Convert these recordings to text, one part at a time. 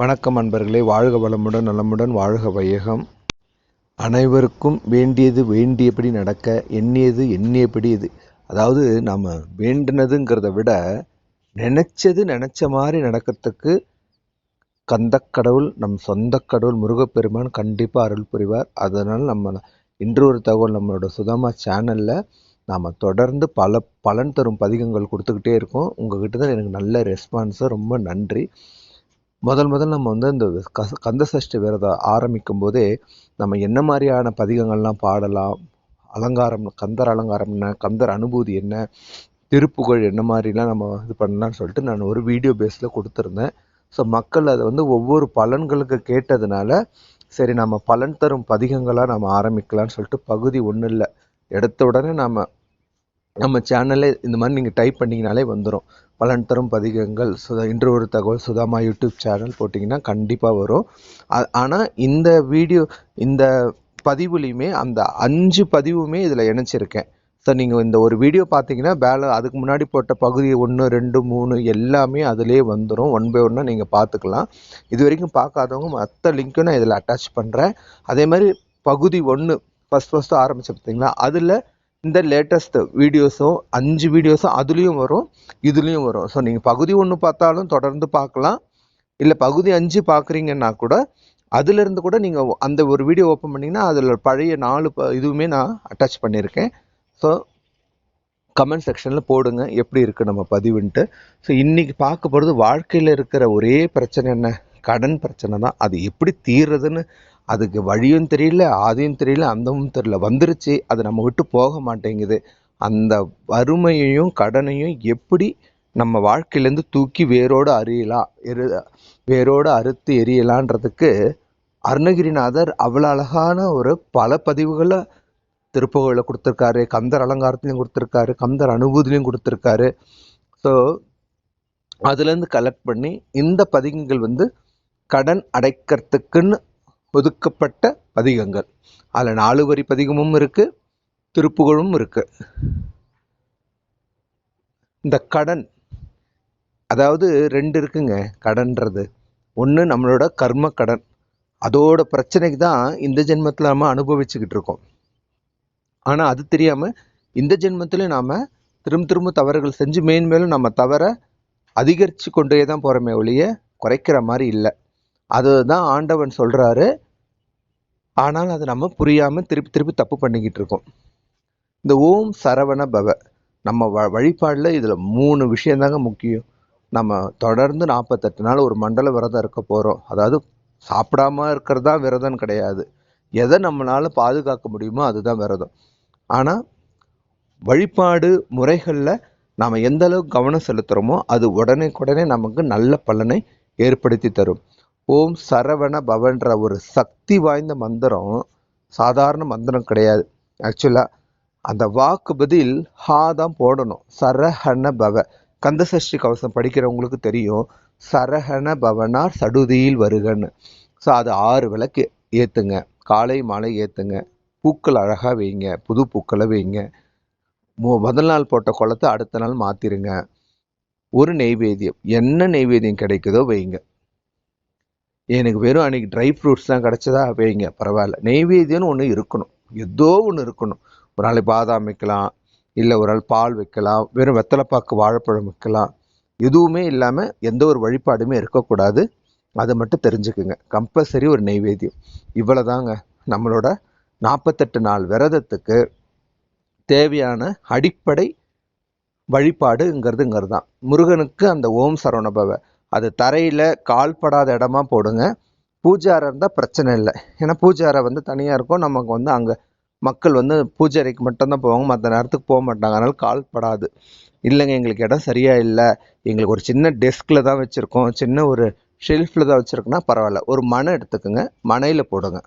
வணக்கம் அன்பர்களே வாழ்க வளமுடன் நலமுடன் வாழ்க வையகம். அனைவருக்கும் வேண்டியது வேண்டியபடி நடக்க எண்ணியது எண்ணியபடி இது. அதாவது நம்ம வேண்டினதுங்கிறத விட நினச்சது நினச்ச மாதிரி நடக்கிறதுக்கு கந்த கடவுள் நம் சொந்த கடவுள் முருகப்பெருமான் கண்டிப்பாக அருள் புரிவார். அதனால் நம்ம இன்று ஒரு தகவல் நம்மளோட சுதமா சேனலில் நாம் தொடர்ந்து பல பலன் தரும் பதிகங்கள் கொடுத்துக்கிட்டே இருக்கோம். உங்ககிட்ட தான் எனக்கு நல்ல ரெஸ்பான்ஸு ரொம்ப நன்றி. முதல் முதல் நம்ம வந்து இந்த கச கந்த சஷ்டி விரதம் ஆரம்பிக்கும் போதே நம்ம என்ன மாதிரியான பதிகங்கள்லாம் பாடலாம்? அலங்காரம் கந்தர் அலங்காரம் என்ன? கந்தர் அனுபூதி என்ன? திருப்புகழ் என்ன மாதிரிலாம் நம்ம இது பண்ணலாம்னு சொல்லிட்டு நான் ஒரு வீடியோ பேஸில் கொடுத்துருந்தேன். ஸோ மக்கள் அதை வந்து ஒவ்வொரு பலன்களுக்கு கேட்டதுனால சரி நம்ம பலன் தரும் பதிகங்களாக நம்ம ஆரம்பிக்கலாம்னு சொல்லிட்டு பகுதி ஒன்றும் இல்லை எடுத்த உடனே நாம் நம்ம சேனலே இந்த மாதிரி நீங்கள் டைப் பண்ணிங்கனாலே வந்துடும் பலன் தரும் பதிகங்கள். சுதா இன்று ஒரு தகவல் சுதாமா யூடியூப் சேனல் போட்டிங்கன்னா கண்டிப்பாக வரும். ஆனால் இந்த வீடியோ இந்த பதிவுலையுமே அந்த அஞ்சு பதிவுமே இதில் இணைச்சிருக்கேன் ஸோ நீங்கள் இந்த ஒரு வீடியோ பார்த்தீங்கன்னா பேல அதுக்கு முன்னாடி போட்ட பகுதி ஒன்று ரெண்டு மூணு எல்லாமே அதிலே வந்துடும் ஒன் பை ஒன்னாக நீங்கள் பார்த்துக்கலாம் இது வரைக்கும் பார்க்காதவங்க மற்ற லிங்க்கும் நான் இதில் அட்டாச் பண்ணுறேன் அதே மாதிரி பகுதி ஒன்று ஃபஸ்ட் ஃபஸ்ட்டு ஆரம்பிச்சு பார்த்தீங்களா அதில் இந்த லேட்டஸ்ட் வீடியோஸும் அஞ்சு வீடியோஸும் அதுலேயும் வரும் இதுலேயும் வரும். ஸோ நீங்கள் பகுதி ஒன்று பார்த்தாலும் தொடர்ந்து பார்க்கலாம். இல்லை பகுதி அஞ்சு பார்க்குறீங்கன்னா கூட அதுலேருந்து கூட நீங்கள் அந்த ஒரு வீடியோ ஓப்பன் பண்ணிங்கன்னா அதில் பழைய நாலு ப இதுவுமே நான் அட்டாச் பண்ணியிருக்கேன். ஸோ கமெண்ட் செக்ஷனில் போடுங்க எப்படி இருக்குது நம்ம பதிவுன்ட்டு. ஸோ இன்றைக்கி பார்க்க போகிறது வாழ்க்கையில் இருக்கிற ஒரே பிரச்சனை என்ன? கடன் பிரச்சனை தான். அது எப்படி தீர்றதுன்னு அதுக்கு வழியும் தெரியல ஆதியும் தெரியல அந்தமும் தெரியல. வந்துருச்சு அது நம்ம விட்டு போக மாட்டேங்குது. அந்த வறுமையையும் கடனையும் எப்படி நம்ம வாழ்க்கையிலேருந்து தூக்கி வேரோடு அறியலாம் எரு வேரோடு அறுத்து எரியலான்றதுக்கு அருணகிரிநாதர் அவ்வளோ அழகான ஒரு பல பதிவுகளை திருப்புகழில் கொடுத்துருக்காரு கந்தர் அலங்காரத்துலேயும் கொடுத்துருக்காரு கந்தர் அனுபூதிலையும் கொடுத்துருக்காரு. ஸோ அதுலேருந்து கலெக்ட் பண்ணி இந்த பதிகங்கள் வந்து கடன் அடைக்கிறதுக்குன்னு ஒதுக்கப்பட்ட பதிகங்கள். அதில் நாலு வரி பதிகமும் இருக்குது திருப்புகழும் இருக்குது இந்த கடன் அதாவது ரெண்டு இருக்குங்க கடன்றது. ஒன்று நம்மளோட கர்ம கடன். அதோட பிரச்சனைக்கு தான் இந்த ஜென்மத்தில் நம்ம அனுபவிச்சுக்கிட்டு இருக்கோம். ஆனால் அது தெரியாமல் இந்த ஜென்மத்திலையும் நாம் திரும்ப திரும்ப தவறுகள் செஞ்சு மேன்மேலும் நம்ம தவற அதிகரித்து கொண்டே தான் போகிறோமே ஒழிய குறைக்கிற மாதிரி இல்லை. அதுதான் ஆண்டவன் சொல்கிறாரு ஆனால் அது நம்ம புரியாமல் திருப்பி திருப்பி தப்பு பண்ணிக்கிட்டு இருக்கோம். இந்த ஓம் சரவண பவ. நம்ம வ வழிபாடில் இதில் மூணு விஷயந்தாங்க முக்கியம். நம்ம தொடர்ந்து நாற்பத்தெட்டு நாள் ஒரு மண்டல விரதம் இருக்க போகிறோம் அதாவது சாப்பிடாம இருக்கிறதா விரதம் கிடையாது. எதை நம்மளால் பாதுகாக்க முடியுமோ அதுதான் விரதம். ஆனால் வழிபாடு முறைகளில் நாம் எந்த அளவுக்கு கவனம் செலுத்துகிறோமோ அது உடனே நமக்கு நல்ல பலனை ஏற்படுத்தி தரும். ஓம் சரவண பவன்ற ஒரு சக்தி வாய்ந்த மந்திரம் சாதாரண மந்திரம் கிடையாது. ஆக்சுவலாக அந்த வாக்கு பதில் ஹா தான் போடணும். சரஹண பவ. கந்தசஷ்டி கவசம் படிக்கிறவங்களுக்கு தெரியும். சரஹண பவனார் சடுதியில் வருகன்னு. ஸோ அது ஆறு விளக்கு. ஏற்றுங்க காலை மாலை ஏற்றுங்க பூக்கள் அழகாக வைங்க. புது பூக்களை வைங்க. முதல் நாள் போட்ட குளத்தை அடுத்த நாள் மாற்றிருங்க ஒரு நெய்வேத்தியம். என்ன நெய்வேத்தியம் கிடைக்குதோ வைங்க. எனக்கு வெறும் அன்னைக்கு ட்ரை ஃப்ரூட்ஸ் தான் கிடச்சதா? வைங்க பரவாயில்ல. நெய்வேத்தியம்னு ஒன்று இருக்கணும். ஏதோ ஒன்று இருக்கணும். ஒரு நாள் பாதாம் வைக்கலாம் இல்லை ஒரு நாள் பால் வைக்கலாம் வெறும் வெத்தலைப்பாக்கு வாழைப்பழம் வைக்கலாம். எதுவுமே இல்லாமல் எந்த ஒரு வழிபாடுமே இருக்கக்கூடாது. அதை மட்டும் தெரிஞ்சுக்குங்க. கம்பல்சரி ஒரு நெய்வேத்தியம். இவ்வளோதாங்க நம்மளோட நாற்பத்தெட்டு நாள் விரதத்துக்கு தேவையான அடிப்படை வழிபாடுங்கிறதுங்கிறது தான் முருகனுக்கு அந்த ஓம் சரவணபவ அது தரையில் கால்படாத இடமா போடுங்க. பூஜாரம் இருந்தால் பிரச்சனை இல்லை. ஏன்னா பூஜாரை வந்து தனியாக இருக்கும். நமக்கு வந்து அங்கே மக்கள் வந்து பூஜை அறைக்கு மட்டும்தான் போவாங்க. மற்ற நேரத்துக்கு போக மாட்டாங்க. அதனால் கால்படாது இல்லைங்க எங்களுக்கு இடம் சரியாக இல்லை. எங்களுக்கு ஒரு சின்ன டெஸ்கில் தான் வச்சுருக்கோம். சின்ன ஒரு ஷெல்ஃபில் தான் வச்சுருக்கோன்னா பரவாயில்ல. ஒரு மனை எடுத்துக்கோங்க. மனையில் போடுங்க.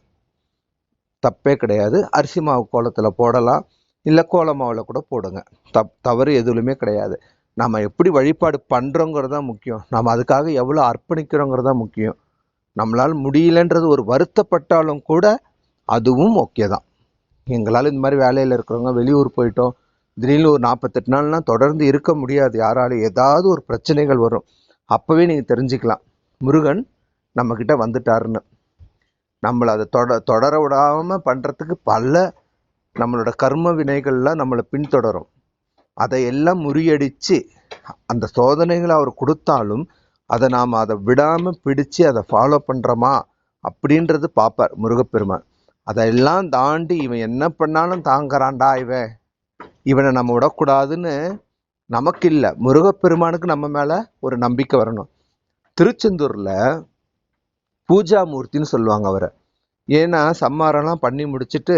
தப்பே கிடையாது. அரிசி மாவு கோலத்தில் போடலாம். இல்லை கோல மாவில் கூட போடுங்க. தப் தவறு எதுவுமே கிடையாது. நம்ம எப்படி வழிபாடு பண்ணுறோங்கிறது தான் முக்கியம். நம்ம அதுக்காக எவ்வளோ அர்ப்பணிக்கிறோங்கிறது தான் முக்கியம். நம்மளால் முடியலன்றது ஒரு வருத்தப்பட்டாலும் கூட அதுவும் ஓகே தான். எங்களால் இந்த மாதிரி வேலையில் இருக்கிறவங்க வெளியூர் போயிட்டோம். திடீர்னு ஒரு நாற்பத்தெட்டு நாள்னால் தொடர்ந்து இருக்க முடியாது. யாராலும் ஏதாவது ஒரு பிரச்சனைகள் வரும். அப்போவே நீங்கள் தெரிஞ்சுக்கலாம். முருகன் நம்மக்கிட்ட வந்துட்டாருன்னு. நம்மளை அதை தொட தொடர விடாமல் பண்ணுறதுக்கு பல நம்மளோட கர்ம வினைகள்லாம் நம்மளை பின்தொடரும். அதையெல்லாம் முறியடித்து அந்த சோதனைகளை அவர் கொடுத்தாலும் அதை நாம் அதை விடாமல் பிடிச்சு அதை ஃபாலோ பண்ணுறோமா அப்படின்றது பார்ப்பார் முருகப்பெருமான். அதெல்லாம் தாண்டி இவன் என்ன பண்ணாலும் தாங்குறான்டா இவன். இவனை நம்ம விடக்கூடாதுன்னு நமக்கு இல்லை. முருகப்பெருமானுக்கு நம்ம மேலே ஒரு நம்பிக்கை வரணும். திருச்செந்தூரில் பூஜாமூர்த்தின்னு சொல்லுவாங்க அவரை. ஏன்னா சம்மாரெல்லாம் பண்ணி முடிச்சுட்டு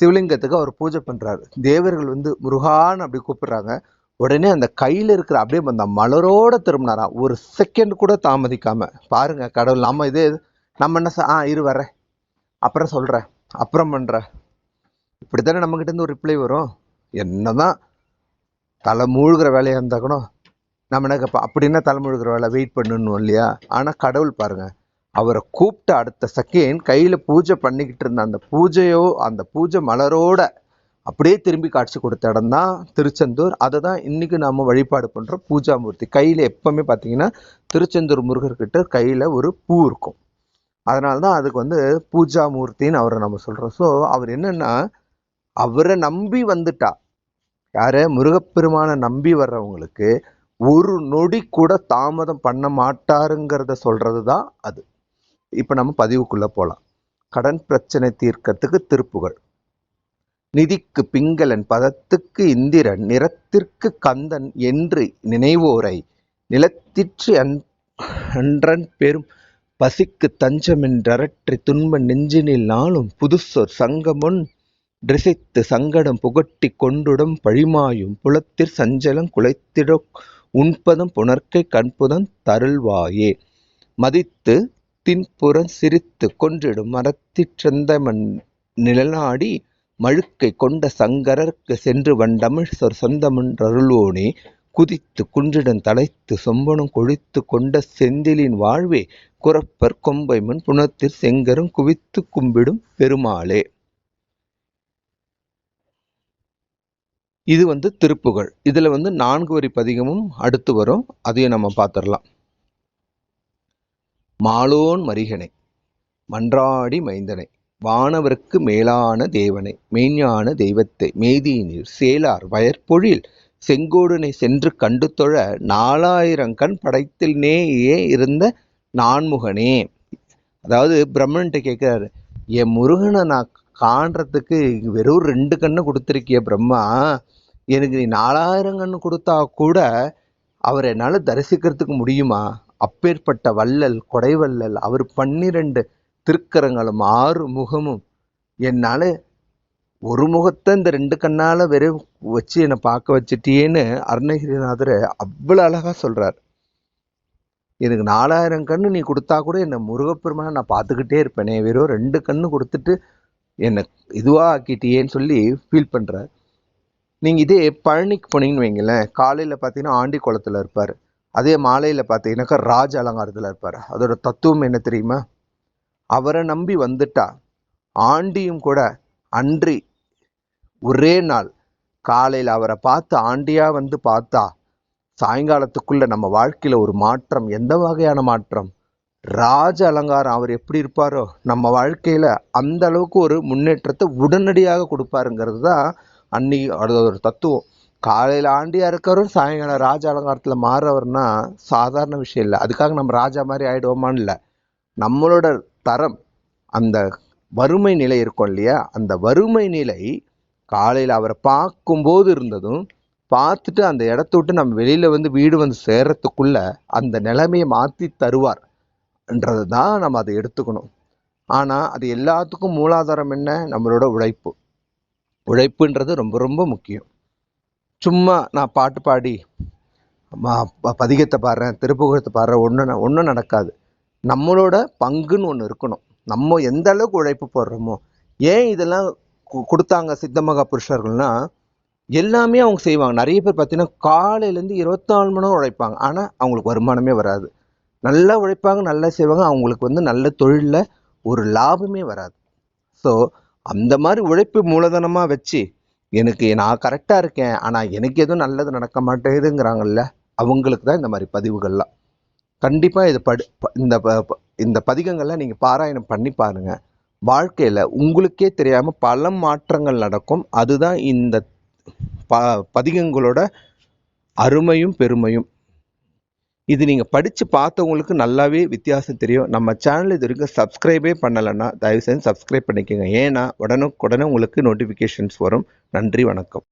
சிவலிங்கத்துக்கு அவர் பூஜை பண்ணுறாரு தேவர்கள் வந்து முருகான்னு அப்படி கூப்பிடுறாங்க. உடனே அந்த கையில் இருக்கிற அப்படியே அந்த மலரோட திரும்பினாராம் ஒரு செகண்ட் கூட தாமதிக்காம பாருங்க கடவுள் நம்ம இதே நம்ம என்ன ஆ இரு வரேன் அப்புறம் சொல்கிறேன் அப்புறம் பண்ணுறேன் இப்படி தானே நம்மக்கிட்ட இருந்து ஒரு ரிப்ளை வரும். என்னதான் தலை மூழ்கிற வேலையாக இருந்தால் கூட நம்ம என்ன கேட்போம் அப்படின்னா தலை மூழ்கிற வேலை? வெயிட் பண்ணணும் இல்லையா? ஆனால் கடவுள் பாருங்கள் அவரை கூப்பிட்ட அடுத்த செகண்ட் கையில் பூஜை பண்ணிக்கிட்டு இருந்த அந்த பூஜையோ அந்த பூஜை மலரோட அப்படியே திரும்பி காட்சி கொடுத்த இடம் தான் திருச்செந்தூர். அதை தான் இன்றைக்கி நாம் வழிபாடு பண்ணுறோம் பூஜாமூர்த்தி. கையில் எப்போவுமே பார்த்தீங்கன்னா திருச்செந்தூர் முருகர்கிட்ட கையில் ஒரு பூ இருக்கும். அதனால தான் அதுக்கு வந்து பூஜாமூர்த்தின்னு அவரை நம்ம சொல்கிறோம் ஸோ அவர் என்னென்னா அவரை நம்பி வந்துட்டா. யார்? முருகப்பெருமானை நம்பி வர்றவங்களுக்கு ஒரு நொடி கூட தாமதம் பண்ண மாட்டாருங்கிறத சொல்கிறது தான் அது. இப்போ நம்ம பதிவுக்குள்ளே போகலாம் கடன் பிரச்சனை தீர்க்கத்துக்கு திருப்புகள். நிதிக்கு பிங்களன் பதத்துக்கு இந்திரன் நிறத்திற்கு கந்தன் என்று நினைவோரை நிலத்திற்று அன் அன்றன் பெரும் பசிக்கு தஞ்சமென்றரற்றி துன்ப நெஞ்சினில் நாளும் புதுசொர் சங்கமுன் டிரிசித்து சங்கடம் புகட்டி கொண்டுடம் பழிமாயும் புலத்திற் சஞ்சலம் குலைத்திட உண்பதம் புணர்க்கை கண்புதம் தருள்வாயே. மதித்து தின்புறம் சிரித்து கொன்றிடும் மரத்திற்றந்தமன் நிழலாடி மழுக்கை கொண்ட சங்கரர்க்கு சென்று வண்டமிழ் சொற் சொந்தமன்றருளோனே குதித்து குன்றிடம் தலைத்து சொம்பனும் கொழித்து கொண்ட செந்திலின் வாழ்வே குரப்பர் கொம்பை முன் புனத்திற் செங்கரும் குவித்து கும்பிடும் பெருமாளே. இது வந்து திருப்புகழ். இதுல வந்து நான்கு வரி பதிகமும் அடுத்து வரும். அதையும் நம்ம பார்த்துடலாம். மாலோன் மரிகனை மன்றாடி மைந்தனை வானவருக்கு மேலான தேவனை மெய்ஞான தெய்வத்தை மேதியினீர் சேலார் வயற்பொழில் செங்கோடனை சென்று கண்டு தொழ நாலாயிரம் கண் படைத்தில்னேயே இருந்த நான்முகனே. அதாவது பிரம்மன்ட்ட கேட்கிறாரு என் முருகனை நான் காண்றதுக்கு வெறும் ரெண்டு கண்ணு கொடுத்துருக்கிய பிரம்மா எனக்கு நீ நாலாயிரம் கண்ணு கொடுத்தா கூட அவர் என்னால் தரிசிக்கிறதுக்கு முடியுமா? அப்பேற்பட்ட வள்ளல் கொடைவள்ளல் அவர் பன்னிரண்டு திருக்கரங்களும் ஆறு முகமும் என்னால் ஒரு முகத்தை இந்த ரெண்டு கண்ணால் வெறும் வச்சு என்னை பார்க்க வச்சுட்டியேன்னு அருணகிரிநாதர் அவ்வளோ அழகாக சொல்கிறார் எனக்கு நாலாயிரம் கண்ணு நீ கொடுத்தா கூட என்னை முருகப்பெருமானை நான் பார்த்துக்கிட்டே இருப்பேனே வெறும் ரெண்டு கண்ணு கொடுத்துட்டு என்னை இதுவாக ஆக்கிட்டியேன்னு சொல்லி ஃபீல் பண்ணுறார் நீங்கள் இதே பழனிக்கு போனீங்கன்னு வைங்களேன் காலையில் பார்த்தீங்கன்னா ஆண்டி குளத்தில் இருப்பார். அதே மாலையில் பார்த்தீங்கன்னாக்கா ராஜ அலங்காரத்தில் இருப்பார். அதோட தத்துவம் என்ன தெரியுமா? அவரை நம்பி வந்துட்டா ஆண்டியும் கூட அன்றி ஒரே நாள் காலையில் அவரை பார்த்து ஆண்டியாக வந்து பார்த்தா சாயங்காலத்துக்குள்ளே நம்ம வாழ்க்கையில் ஒரு மாற்றம் எந்த வகையான மாற்றம்? ராஜ அலங்காரம். அவர் எப்படி இருப்பாரோ நம்ம வாழ்க்கையில் அந்த அளவுக்கு ஒரு முன்னேற்றத்தை உடனடியாக கொடுப்பாருங்கிறது தான் அன்னி அது ஒரு தத்துவம். காலையில் ஆண்டியா இருக்கிறவரும் சாயங்காலம் ராஜ அலங்காரத்தில் மாறுறவர்னா சாதாரண விஷயம் இல்லை. அதுக்காக நம்ம ராஜா மாதிரி ஆயிடுவோமான்னு இல்லை. நம்மளோட தரம் அந்த வறுமை நிலை இருக்கும் இல்லையா? அந்த வறுமை நிலை காலையில் அவரை பார்க்கும்போது இருந்ததும் பார்த்துட்டு அந்த இடத்த விட்டு நம்ம வெளியில் வந்து வீடு வந்து சேர்றதுக்குள்ள அந்த நிலைமையை மாற்றி தருவார்ன்றது தான் நம்ம அதை எடுத்துக்கணும். ஆனால் அது எல்லாத்துக்கும் மூலாதாரம் என்ன? நம்மளோட உழைப்பு. உழைப்புன்றது ரொம்ப ரொம்ப முக்கியம். சும்மா நான் பாட்டு பாடி ம- ப- பதிகத்தை பாடுறேன் திருப்புகழத்தை பாடுறேன் ஒன்றும் ஒன்றும் நடக்காது. நம்மளோட பங்குன்னு ஒன்று இருக்கணும். நம்ம எந்த அளவுக்கு உழைப்பு போடுறோமோ ஏன் இதெல்லாம் கு- கொடுத்தாங்க சித்தமகா புருஷர்கள்னா எல்லாமே அவங்க செய்வாங்க. நிறைய பேர் பார்த்தீங்கன்னா காலையிலேருந்து இருபத்தாலு மணி நேரம் உழைப்பாங்க. ஆனால் அவங்களுக்கு வருமானமே வராது. நல்லா உழைப்பாங்க நல்லா செய்வாங்க. அவங்களுக்கு வந்து நல்ல தொழிலில் ஒரு லாபமே வராது. ஸோ அந்த மாதிரி உழைப்பு மூலதனமாக வச்சு எனக்கு நான் கரெக்டாக இருக்கேன் ஆனால் எனக்கு எதுவும் நல்லது நடக்க மாட்டேதுங்கிறாங்கல்ல அவங்களுக்கு தான் இந்த மாதிரி பதிவுகள்லாம். கண்டிப்பாக இது படு ப- இந்த ப- இந்த பதிகங்களை நீங்கள் பாராயணம் பண்ணி பாருங்கள் வாழ்க்கையில் உங்களுக்கே தெரியாமல் பல மாற்றங்கள் நடக்கும். அதுதான் இந்த ப பதிகங்களோட அருமையும் பெருமையும். இது நீங்கள் படித்து பார்த்தவங்களுக்கு நல்லாவே வித்தியாசம் தெரியும். நம்ம சேனல் இது வரைக்கும் சப்ஸ்கிரைபே பண்ணலைன்னா தயவு செஞ்சு சப்ஸ்கிரைப் பண்ணிக்கோங்க. ஏன்னா உடனுக்குடனே உங்களுக்கு நோட்டிஃபிகேஷன்ஸ் வரும். நன்றி வணக்கம்.